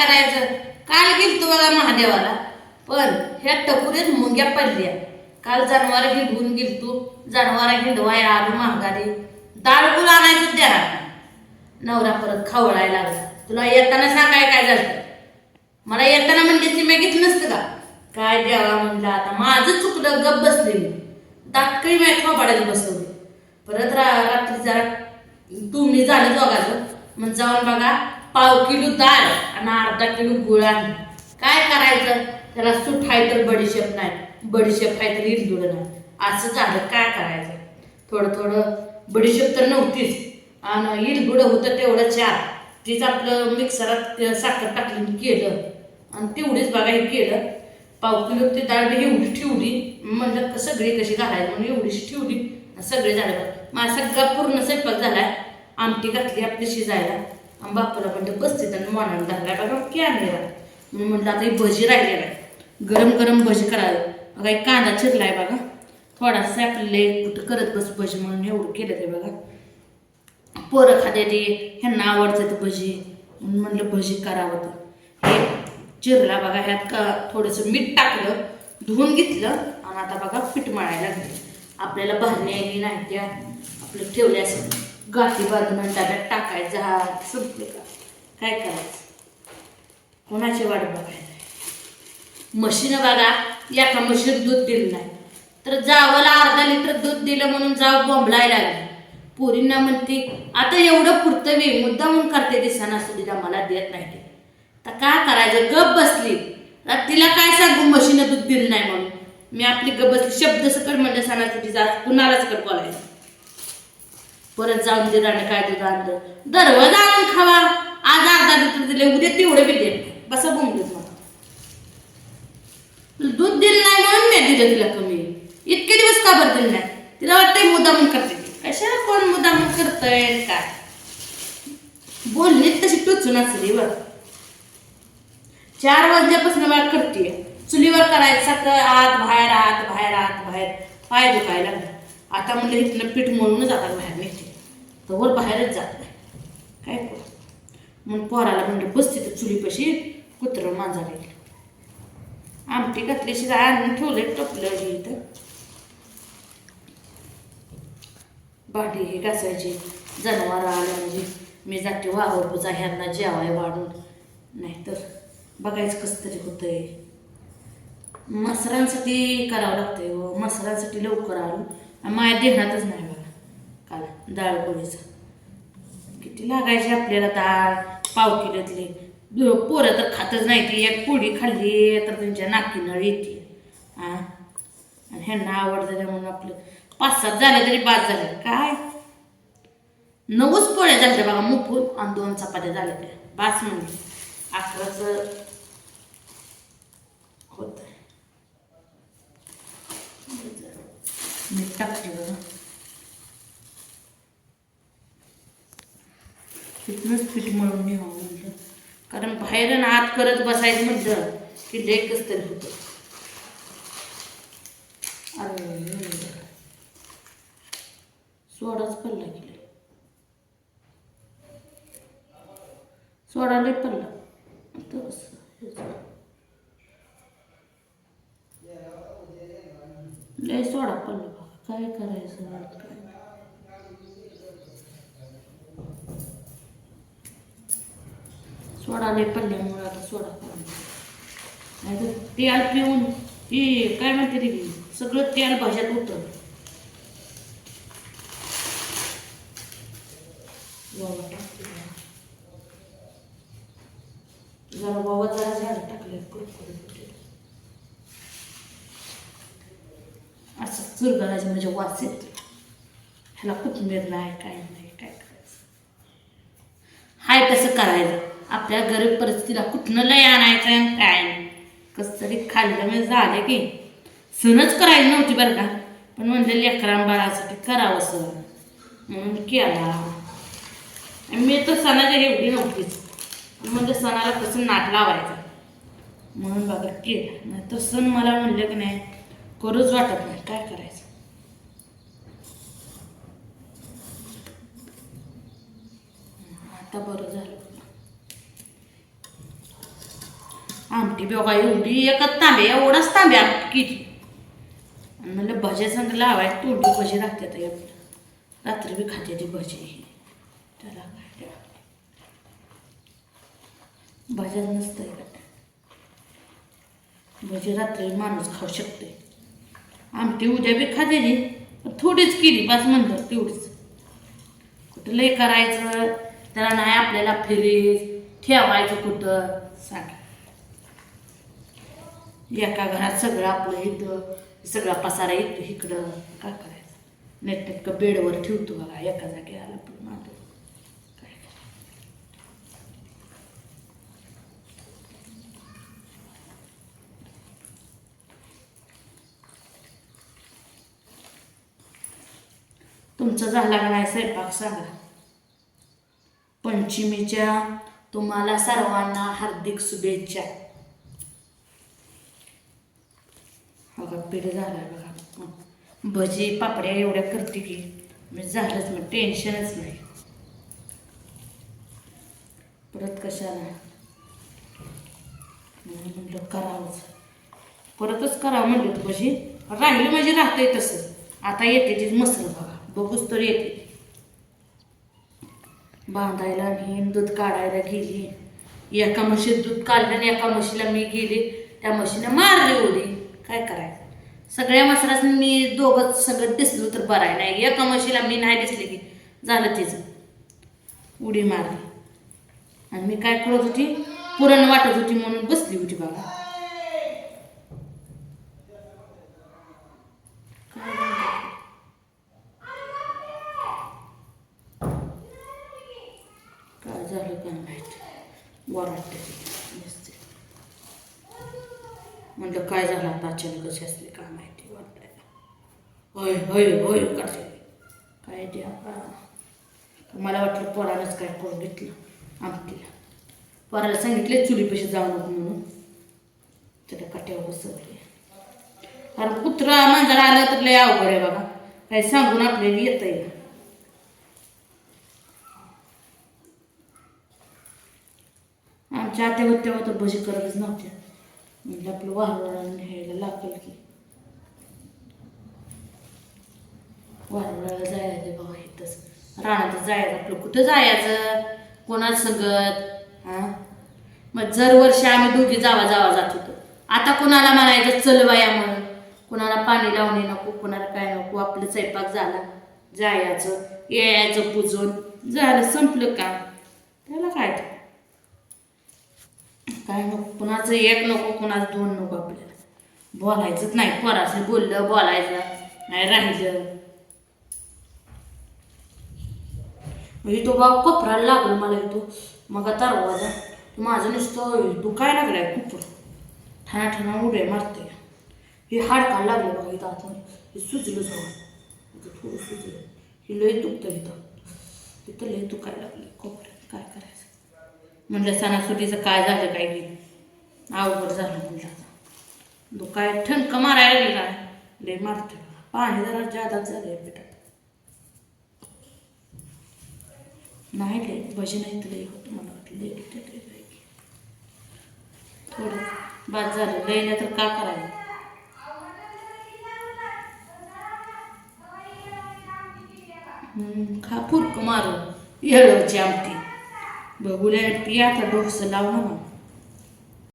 करायचं? काल गेल बघा महादेवाला. पण ह्या टपुरीत मुंग्या पडल्या. काल जनावर हिंडवून गेलतो. जनावर हिंडवाय आलो महागारी दाळगुळ आणायचं द्या नवरा परत खवळायला लागला. तुला येताना सांगाय काय झालं मला येताना म्हणले ती मी नसतं का? काय द्यावा म्हणलं आता. माझं चुकलं गप बसलेली दाटकळी मॅच पाडायला बसवली परत रा रात्री जरा तुम्ही झालं दोघाचं. मग जाऊन बघा. पाव किलो दाळ आणि अर्धा किलो गुळ आणला काय करायचं? त्याला सूट आहे तर बडीशेप नाही. बडीशेप आहे तर इरदुड नाही. असं झालं काय करायचं? थोडं थोडं बडीशेप तर नव्हतीच. आणि इरदुड होतं तेवढं चार. तीच आपलं मिक्सरात साखर टाकली केलं. आणि तेवढीच बघा हे केलं. पाव किलो ते डाळ एवढी ठेवली. म्हणलं का सगळी कशी घालायची? म्हणून एवढीशी ठेवली. आणि सगळे झालं माझा सगळा पूर्ण स्वयंपाक झालाय. आमटी घातली आपली शिजायला. आणि बापूला कसते बसते आणि धरला बाबा की आणलेला म्हणून म्हटलं आता ही भजी राहिलेला आहे गरम गरम भजी करावी बघा एक कांदा चिरलाय बघा. थोडासा आपले कुठं करत बस भजी म्हणून एवढं केलं ते बघा. पोरं खाते ते ह्यांना आवडतं ते भजी. म्हणून म्हटलं भजी करावं तर. हे चिरला बघा ह्यात का थोडंसं मीठ टाकलं धुवून घेतलं आणि आता बघा पीठ मळायला लागले. आपल्याला भरण्या नाही त्या. आपलं ठेवले असं. गाठी बाजून आणि डब्यात टाकायचं हा संपले का? काय करायचं? कोणाची वाट बघायचं? म्हशीनं बघा एका म्हशीत दूध दिलं नाही. तर जावाला अर्धा लिटर दूध दिलं म्हणून जाव बोंबलायला लागली. पोरींना म्हणते आता एवढं पुरतं मी म्हणून करते दिसाना सुद्धा मला देत नाही ते. तर काय करायचं? गप बसली. आता तिला काय सांगू? म्हशीनं दूध दिलं नाही म्हणून. मी आपली गप बसली. शब्द सकट म्हणलं सणासुदीचा आज कुणाला बोलायचं? परत जाऊन दिराने काय दूध आणलं दरवाजा आणून खावा. आज अर्धा लिटर दिले उद्या तेवढं बी देत नाही बसा. दूध दिलं नाही म्हणून मी दिलं तिला कमी. इतके दिवस का बरं दिलं नाही? तिला वाटतंय मुद्दामून करते ती. कशाला कोण मुद्दामून करतय काय? बोलली तशी टोचून असली बर. चार वाजल्यापासून मला करते चुलीवर करायचं तर आत बाहेर आत बाहेर आत बाहेर. पाय दुखायला आता म्हणलं इथलं पीठ म्हणूनच आता बाहेर निघते तर वर बाहेरच जात नाही. काय करू? मग पोराला म्हणलं बस तिथं चुलीपाशी कुत्रं मांजा लागलं आमटी घातल्याशी आणून ठेवले टपलं हे इथं. भांडी हे घासायची जनावर आलं म्हणजे मी जाते वावर पुजा ह्यांना जेवाय वाढून. नाहीतर बघायचं कसं तरी होतंय. मसरांसाठी करावं लागतंय हो, मसरांसाठी लवकर आलो. माया माझ्या देहातच नाही. आला. डाळ पोळीचा किती लागायची आपल्याला डाळ पाव किलोतली. पोरं तर खातच नाही ती. एक पोळी खाल्ली तर त्यांच्या नाकीनळ येते. हा आणि ह्यांना आवडतं म्हणून आपलं पाच सात झालं तरी बाद झालं. काय? नऊच पोळ्या झाल्या बघा मुकून आणि दोन चपात्या झाल्या त्या. बास म्हणजे. अकराचं होत मीठ टाकते बघा. तिथनंच पीठ मळून घ्यावं म्हटलं. कारण बाहेर आत करत बसायचं म्हटलं की लेकच कस तरी होतं. अरे सोडाच पडला गेला सोडा लई पडला. लय सोडा पडला बघा. काय करायचं आता काय सोडा नाही पडल्यामुळे आता सोडा. नाही तर तेल पिऊन हे काय म्हणते रे सगळं तेल भाज्यात उतर जरा बाबा जरा झाड टाकले असं चुरगळायचं म्हणजे वास येतो ह्याला कोथिंबीर नाही काय नाही काय करायचं? हाय तसं करायचं. आपल्या गरीब परिस्थितीला कुठनं लय आणायचं? काय? कसं तरी खाल्लं म्हणजे झालं की. सणच करायची नव्हती बरं का. पण म्हणले लेकरां बाळासाठी करावं सण. म्हणून केला. मी तर सणाच्या एवढी नव्हतीच. म्हणजे सणाला कसं नाट लावायचं. म्हणून बघा केलं. नाही तर सण मला म्हणलं की नाही करूच वाटत नाही. काय करायचं? आता बरं झालं. आमटी बघा एवढी एकच तांबे एवढाच तांबे किती केली. म्हणलं भजे संग लावाय तोंडी भजी राहते तर रात्री बी खाते ती भजी. ही त्याला काय भज्या नसतंय भजी रात्री माणूस खाऊ शकते आमटी उद्या बी खातेली थोडीच केली बस म्हणतात तेवढीच. कुठं लय करायचं त्याला नाही आपल्याला फ्रीज ठेवायचं कुठं? सांग. एका घरात सगळं आपलं इथं सगळा पसारा येतो इकडं. काय करायचं? नेटनेटकं बेडवर ठेवतो बघा एका जागी आला पण मांडू काय तुमचा झाला का नाही स्वयंपाक सांगा. पंचमीच्या तुम्हाला सर्वांना हार्दिक शुभेच्छा. बघा झालं आहे बघा. भजी पापड्या एवढ्या करते की मी झालंच मग टेन्शनच नाही. परत कशाला? म्हटलं म्हणलं करावंच. परतच करावं म्हणलं होतं भजी. राहिली म्हणजे राहतंय तसं. आता येते तीच मसर बघा. बघूच तर येते. बांधायला आणि दूध काढायला गेली. एका म्हशीत दूध काढलं आणि एका म्हशीला मी गेली. त्या म्हशीनं मारली उडी. काय करायचं? सगळ्या मसरासनी मी दोघं सगळं दिसलो तर बरं आहे. नाही एका मशीला मी नाही दिसले की झालं तिचं. उडी मारली. आणि मी काय करत होती? पुरण वाटत होती म्हणून बसली होती बाबा. काय झालं? काय झालं बरं माहिती नुसते म्हणलं काय झालं आता? अचानक कशी असली काय माहिती वाटायला होय होय होय करते. काय द्या मला वाटलं पोरानंच काय करून घेतलं आमटीला. पोराला सांगितले चुलीपेक्षा जाऊ नको म्हणून. त्याला कट्यावर बसवले अरे कुत्रा मांजर आलं तर लय अवघड आहे बाबा. काय सांगून आपल्याला येत आहे आमच्या आत्या होत्या तर भजी करतच नव्हत्या. म्हणजे आपलं वाहवाळा न्यायला लागेल की. वाहवाळाला जायचं बाबा इथंच. रानात जायचं आपलं कुठं जायचं? कोणाच संगत? हा? मग जर वर्षी आम्ही दोघी जावा जावा जात होतो. आता कोणाला म्हणायचं चल बाया म्हणून. कोणाला पाणी लावणे नको कोणाला काय नको आपलं स्वयंपाक झाला. जायचं यायचं पुजून. झालं संपलं का त्याला काय? काय नको कुणाचं एक नको कुणाचं दोन नको आपल्याला. बोलायचंच नाही पोराचं बोललं बोलायचं नाही राहिलं. म्हणजे तो बाबा कोपराला लागलो मला इथं. मग तरवाजा माझं नुसतं दुखायला लागलाय खूप ठाणा ठाणा उड्या मारते. हे हाडकाला लागलं बघा इथं आता हे सुचलं जाऊन थोडं सुचलं हे लय दुखतं इथं. इथं लय दुखायला लागलं कोपऱ्यात काय करायचं? म्हणलं सणासुदीचं काय झालं काय गेलं अवघड झालं म्हणलं तो काय ठणक मारायला गेला. लय मारते पाणी जरा जादाच झालं आहे पिठात नाही लय भजन नाही लय. होतं मला वाटलं लय लय थोडं बाद झालं. लय नाही तर का करायचं? हम्म, खा फुरक मारून. येळवची आमटी. i'm going to let pierre take a look